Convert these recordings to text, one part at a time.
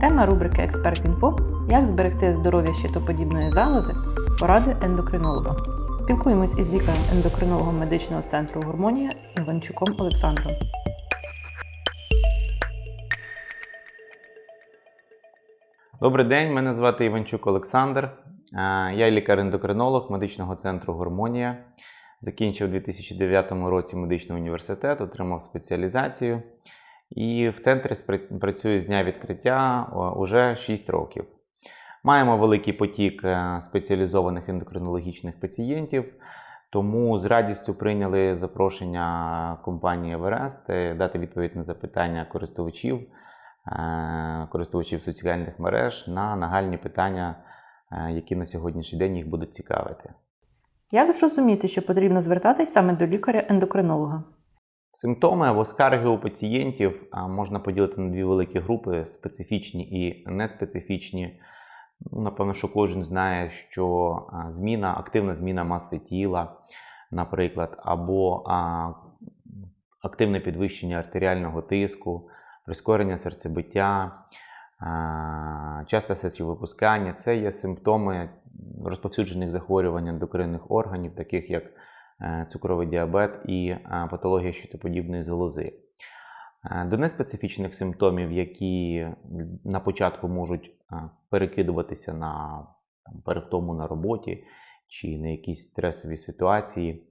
Тема рубрики Експерт-інфо Як зберегти здоров'я щитоподібної залози поради ендокринолога. Спілкуємось із лікарем-ендокринологом медичного центру Гормонія Іванчуком Олександром. Добрий день, мене звати Іванчук Олександр. Я лікар-ендокринолог медичного центру Гормонія. Закінчив у 2009 році медичний університет, отримав спеціалізацію. І в центрі працюю з дня відкриття уже 6 років. Маємо великий потік е, спеціалізованих ендокринологічних пацієнтів, тому з радістю прийняли запрошення компанії Everest е, дати відповідь на запитання користувачів е, користувачів соціальних мереж на нагальні питання, е, які на сьогоднішній день їх будуть цікавити. Як зрозуміти, що потрібно звертатись саме до лікаря-ендокринолога? Симптоми або скарги у пацієнтів можна поділити на дві великі групи: специфічні і неспецифічні. Ну, Напевно, що кожен знає, що зміна, активна зміна маси тіла, наприклад, або активне підвищення артеріального тиску, прискорення серцебиття, а, часте сечовипускання це є симптоми розповсюджених захворювань ендокринних органів, таких як цукровий діабет і е, патологія щитоподібної залози. Е, До неспецифічних симптомів, які на початку можуть е, перекидуватися на там, перевтому на роботі чи на якісь стресові ситуації,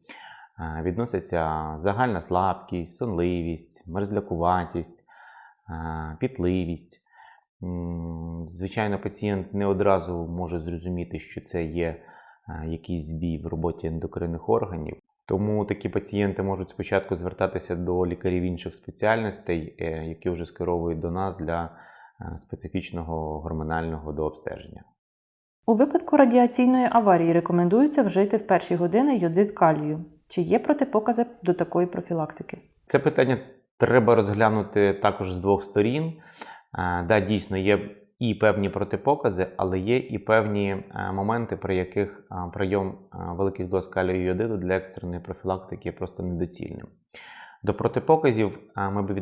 е, відносяться загальна слабкість, сонливість, мерзлякуватість, е, пітливість. Звичайно, пацієнт не одразу може зрозуміти, що це є е, якийсь збій в роботі ендокринних органів. Тому такі пацієнти можуть спочатку звертатися до лікарів інших спеціальностей, е, які вже скеровують до нас для е, специфічного гормонального дообстеження. У випадку радіаційної аварії рекомендується вжити в перші години йодид калію. Чи є протипокази до такої профілактики? Це питання треба розглянути також з двох сторін. Е, Да, дійсно, є і певні протипокази, але є і певні е, моменти, при яких е, прийом е, великих доз калію йодиду для екстреної профілактики є просто недоцільним. До протипоказів ми б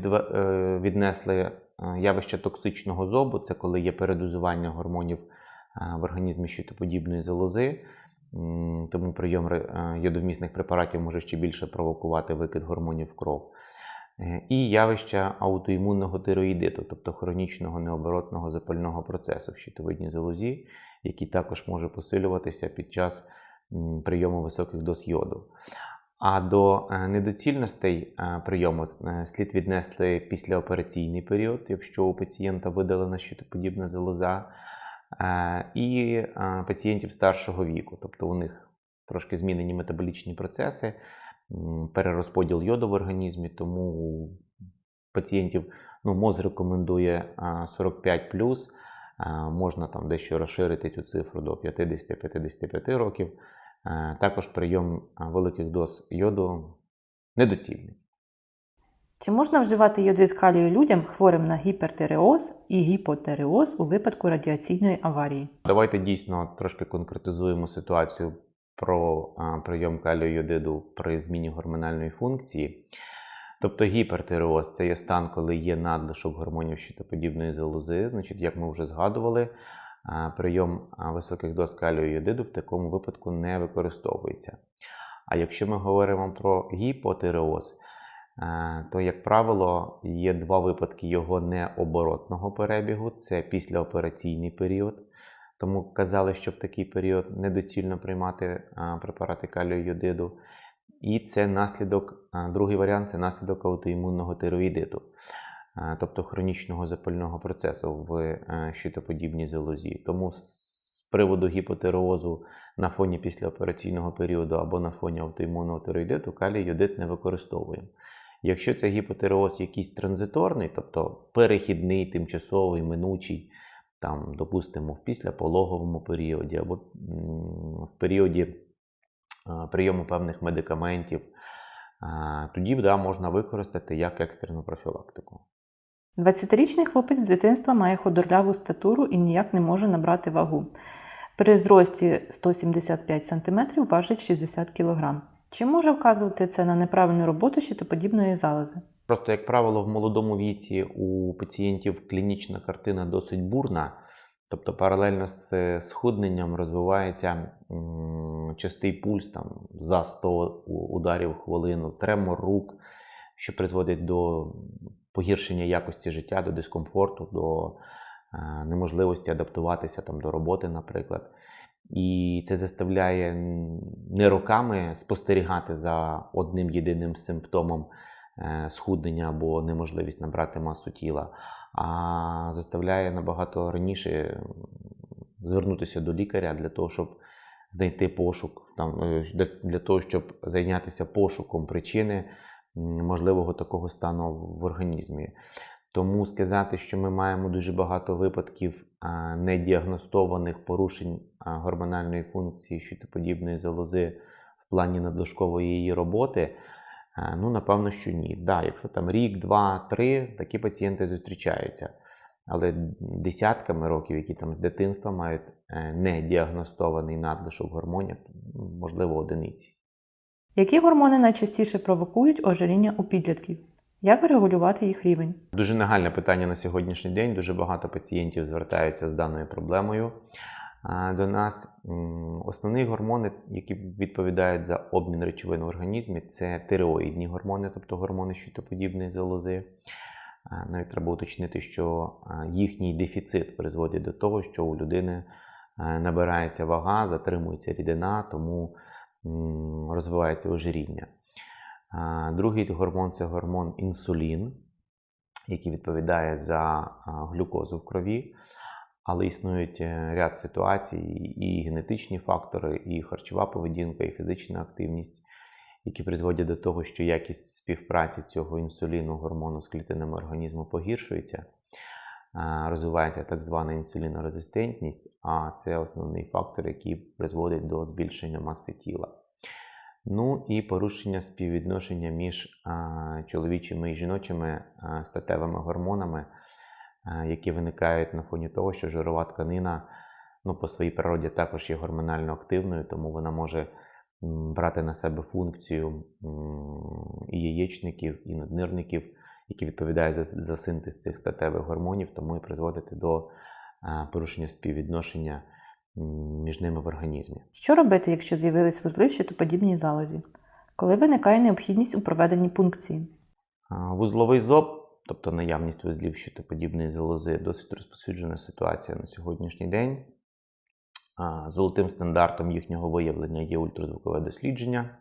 віднесли явище токсичного зобу, це коли є передозування гормонів в організмі щитоподібної залози. Тому прийом йодовмісних препаратів може ще більше провокувати викид гормонів в кров. Е, І явище аутоімунного тироїдиту, тобто хронічного необоротного запального процесу в щитовидній залозі, який також може посилюватися під час прийому високих доз йоду. А до е, недоцільностей е, прийому слід віднести післяопераційний період, якщо у пацієнта видалена щитоподібна залоза, і пацієнтів старшого віку, тобто у них трошки змінені метаболічні процеси, перерозподіл йоду в організмі, тому у пацієнтів ну, МОЗ рекомендує 45 а, можна там дещо розширити цю цифру до 50-55 років. Також прийом великих доз йоду недоцільний. Чи можна вживати йодид калію людям, хворим на гіпертиреоз і гіпотереоз у випадку радіаційної аварії? Давайте дійсно трошки конкретизуємо ситуацію про прийом калію при зміні гормональної функції. Тобто гіпертиреоз це є стан, коли є надлишок гормонів щитоподібної залози. Значить, як ми вже згадували, прийом високих доз калію в такому випадку не використовується. А якщо ми говоримо про гіпотиреоз, то, як правило, є два випадки його необоротного перебігу: це післяопераційний період. Тому казали, що в такий період недоцільно приймати препарати калію йодиду. І це наслідок, другий варіант це наслідок аутоімунного тироїдиту, тобто хронічного запального процесу в е, щитоподібній залозі. Тому з приводу гіпотиреозу на фоні післяопераційного періоду або на фоні аутоімунного тироїдиту калій йодид не використовуємо. Якщо це гіпотиреоз якийсь транзиторний, тобто перехідний, тимчасовий, минучий, там, допустимо, в післяпологовому періоді або в періоді е, прийому певних медикаментів, е, тоді да, можна використати як екстрену профілактику. 20-річний хлопець з дитинства має худорляву статуру і ніяк не може набрати вагу. При зрості 175 см важить 60 кг. Чи може вказувати це на неправильну роботу щитоподібної залози? Просто, як правило, в молодому віці у пацієнтів клінічна картина досить бурна, тобто паралельно з е, схудненням розвивається м, частий пульс там, за 100 ударів в хвилину, тремор рук, що призводить до погіршення якості життя, до дискомфорту, до е, неможливості адаптуватися там, до роботи, наприклад. І це заставляє не роками спостерігати за одним єдиним симптомом схуднення або неможливість набрати масу тіла, а заставляє набагато раніше звернутися до лікаря для того, щоб знайти пошук, там, е, для, того, щоб зайнятися пошуком причини можливого такого стану в організмі. Тому сказати, що ми маємо дуже багато випадків недіагностованих порушень гормональної функції щитоподібної залози в плані надлишкової її роботи, ну напевно, що ні. Да, якщо там рік, два, три, такі пацієнти зустрічаються. Але десятками років, які там з дитинства мають е, недіагностований надлишок гормонів, можливо, одиниці. Які гормони найчастіше провокують ожиріння у підлітків? Як регулювати їх рівень? Дуже нагальне питання на сьогоднішній день. Дуже багато пацієнтів звертаються з даною проблемою до нас. Основні гормони, які відповідають за обмін речовин в організмі, це тиреоїдні гормони, тобто гормони щитоподібної залози. Навіть треба уточнити, що їхній дефіцит призводить до того, що у людини набирається вага, затримується рідина, тому розвивається ожиріння. Другий гормон це гормон інсулін, який відповідає за глюкозу в крові. Але існують е, ряд ситуацій, і генетичні фактори, і харчова поведінка, і фізична активність, які призводять до того, що якість співпраці цього інсуліну гормону з клітинами організму погіршується. Розвивається так звана інсулінорезистентність, а це основний фактор, який призводить до збільшення маси тіла. Ну і порушення співвідношення між чоловічими і жіночими статевими гормонами, які виникають на фоні того, що жирова тканина ну, по своїй природі також є гормонально активною, тому вона може брати на себе функцію і яєчників, і наднирників, які відповідають за, за синтез цих статевих гормонів, тому і призводити до порушення співвідношення між ними в організмі. Що робити, якщо з'явились вузли в щитоподібній залозі? Коли виникає необхідність у проведенні пункції? Вузловий зоб, тобто наявність вузлів щитоподібної залози, досить розповсюджена ситуація на сьогоднішній день. Золотим стандартом їхнього виявлення є ультразвукове дослідження,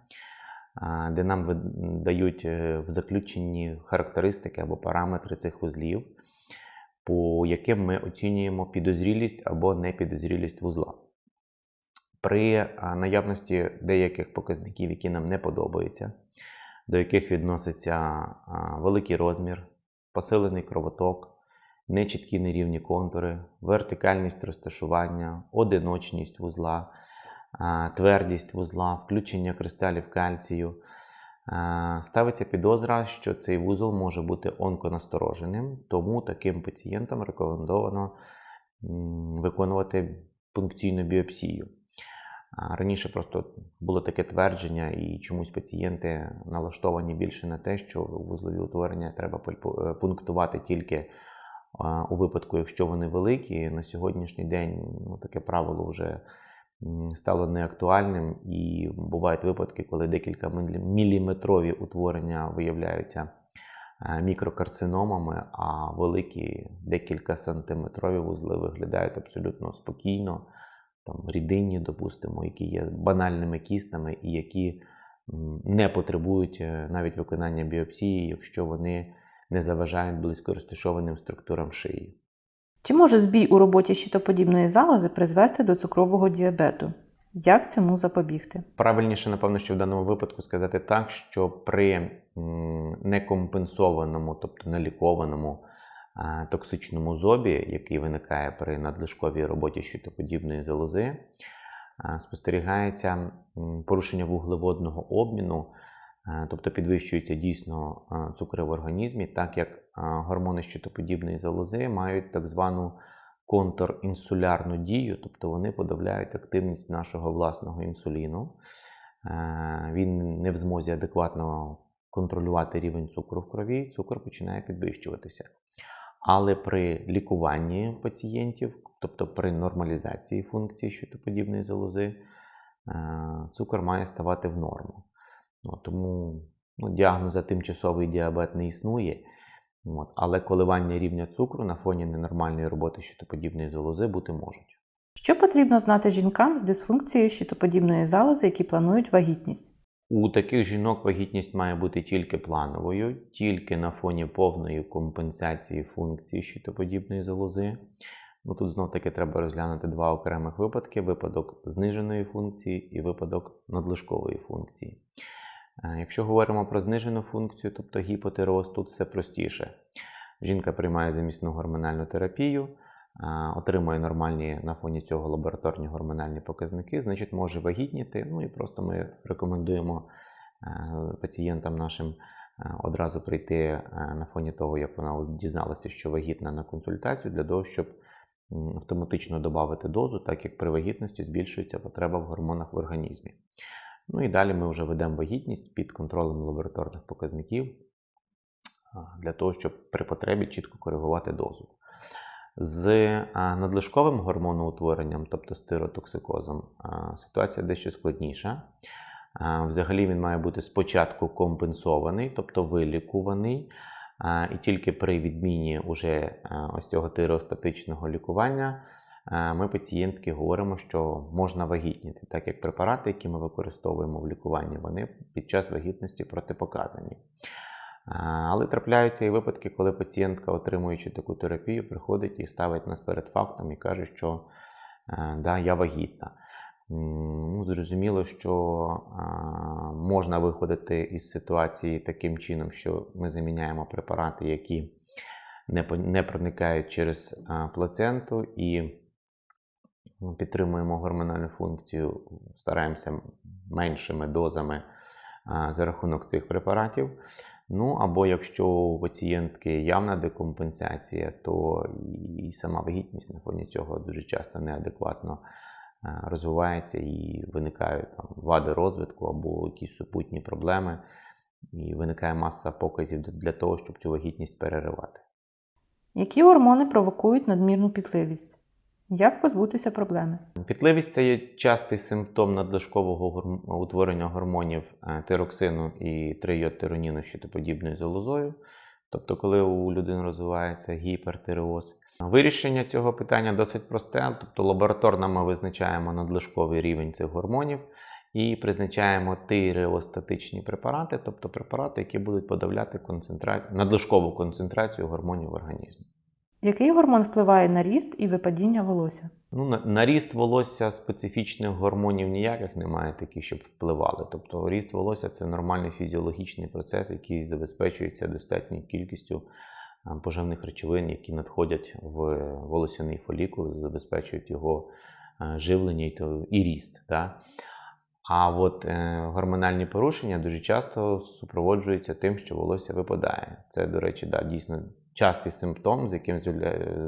де нам дають е, в заключенні характеристики або параметри цих вузлів, по яким ми оцінюємо підозрілість або непідозрілість вузла. При наявності деяких показників, які нам не подобаються, до яких відноситься великий розмір, посилений кровоток, нечіткі нерівні контури, вертикальність розташування, одиночність вузла, твердість вузла, включення кристалів кальцію. Ставиться підозра, що цей вузол може бути онконастороженим, тому таким пацієнтам рекомендовано виконувати пункційну біопсію. Раніше просто було таке твердження, і чомусь пацієнти налаштовані більше на те, що вузлові утворення треба е, пунктувати тільки у випадку, якщо вони великі. На сьогоднішній день ну, таке правило вже стало неактуальним, і бувають випадки, коли декілька міліметрові утворення виявляються е, мікрокарциномами, а великі декілька сантиметрові вузли виглядають абсолютно спокійно там, рідинні, допустимо, які є банальними кістами і які не потребують е, навіть виконання біопсії, якщо вони не заважають близько розташованим структурам шиї. Чи може збій у роботі щитоподібної залози призвести до цукрового діабету? Як цьому запобігти? Правильніше, напевно, що в даному випадку сказати так, що при некомпенсованому, тобто нелікованому токсичному зобі, який виникає при надлишковій роботі щитоподібної залози, спостерігається порушення вуглеводного обміну, тобто підвищується дійсно цукри в організмі, так як гормони щитоподібної залози мають так звану контрінсулярну дію, тобто вони подавляють активність нашого власного інсуліну. Він не в змозі адекватно контролювати рівень цукру в крові, цукор починає підвищуватися. Але при лікуванні пацієнтів, тобто при нормалізації функції щитоподібної залози, е, цукор має ставати в норму. От, тому ну, діагноза тимчасовий діабет не існує. От, але коливання рівня цукру на фоні ненормальної роботи щитоподібної залози бути можуть. Що потрібно знати жінкам з дисфункцією щитоподібної залози, які планують вагітність? У таких жінок вагітність має бути тільки плановою, тільки на фоні повної компенсації функції щитоподібної залози. Ну, тут знов таки треба розглянути два окремих випадки: випадок зниженої функції і випадок надлишкової функції. Е, Якщо говоримо про знижену функцію, тобто гіпотиреоз, тут все простіше. Жінка приймає замісну гормональну терапію, отримує нормальні на фоні цього лабораторні гормональні показники, значить може вагітніти. Ну і просто ми рекомендуємо е, пацієнтам нашим е, одразу прийти е, на фоні того, як вона дізналася, що вагітна на консультацію, для того, щоб автоматично додати дозу, так як при вагітності збільшується потреба в гормонах в організмі. Ну і далі ми вже ведемо вагітність під контролем лабораторних показників для того, щоб при потребі чітко коригувати дозу. З надлишковим гормоноутворенням, тобто стиротоксикозом, а, ситуація дещо складніша. Взагалі він має бути спочатку компенсований, тобто вилікуваний, і тільки при відміні уже ось цього тиреостатичного лікування ми пацієнтки говоримо, що можна вагітніти, так як препарати, які ми використовуємо в лікуванні, вони під час вагітності протипоказані. Але трапляються і випадки, коли пацієнтка, отримуючи таку терапію, приходить і ставить нас перед фактом і каже, що е, да, я вагітна. Ну, зрозуміло, що а, можна виходити із ситуації таким чином, що ми заміняємо препарати, які не, не проникають через а, плаценту і ну, підтримуємо гормональну функцію, стараємося меншими дозами а, за рахунок цих препаратів. Ну або якщо у пацієнтки явна декомпенсація, то і сама вагітність на фоні цього дуже часто неадекватно е, розвивається і виникають там вади розвитку або якісь супутні проблеми, і виникає маса показів для того, щоб цю вагітність переривати. Які гормони провокують надмірну пітливість? Як позбутися проблеми? Пітливість це є частий симптом надлишкового утворення гормонів е, тироксину і трийодтироніну щитоподібною залозою. Тобто, коли у людини розвивається гіпертиреоз. Вирішення цього питання досить просте. Тобто, лабораторно ми визначаємо надлишковий рівень цих гормонів і призначаємо тиреостатичні препарати, тобто препарати, які будуть подавляти концентра... надлишкову концентрацію гормонів в організмі. Який гормон впливає на ріст і випадіння волосся? Ну, на, на ріст волосся специфічних гормонів ніяких немає таких, щоб впливали. Тобто ріст волосся це нормальний фізіологічний процес, який забезпечується достатньою кількістю поживних речовин, які надходять в волосяний фолікул, забезпечують його живлення і, ріст. Да? А от е, гормональні порушення дуже часто супроводжуються тим, що волосся випадає. Це, до речі, да, дійсно частий симптом, з яким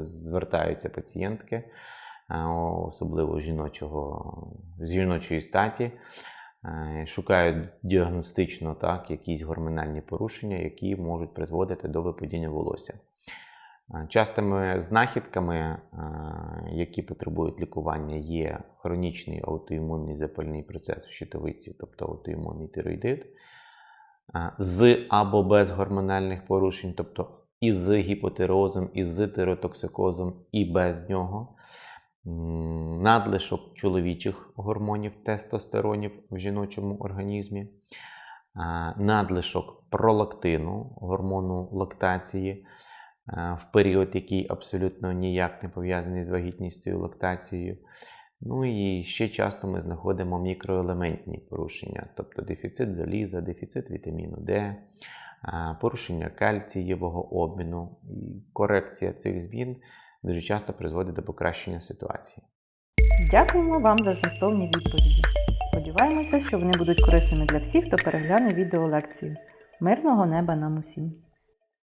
звертаються пацієнтки, е, особливо жіночого, з жіночої статі. Е, Шукають діагностично так, якісь гормональні порушення, які можуть призводити до випадіння волосся. Е, Частими знахідками, е, які потребують лікування, є хронічний аутоімунний запальний процес в щитовиці, тобто аутоімунний тироїдит, е, з або без гормональних порушень, тобто і з гіпотиреозом, і з тиротоксикозом, і без нього. Надлишок чоловічих гормонів тестостеронів в жіночому організмі, надлишок пролактину, гормону лактації, в період, який абсолютно ніяк не пов'язаний з вагітністю лактацією. Ну і ще часто ми знаходимо мікроелементні порушення, тобто дефіцит заліза, дефіцит вітаміну Д, порушення кальцієвого обміну. І корекція цих змін дуже часто призводить до покращення ситуації. Дякуємо вам за змістовні відповіді. Сподіваємося, що вони будуть корисними для всіх, хто перегляне відеолекцію. Мирного неба нам усім!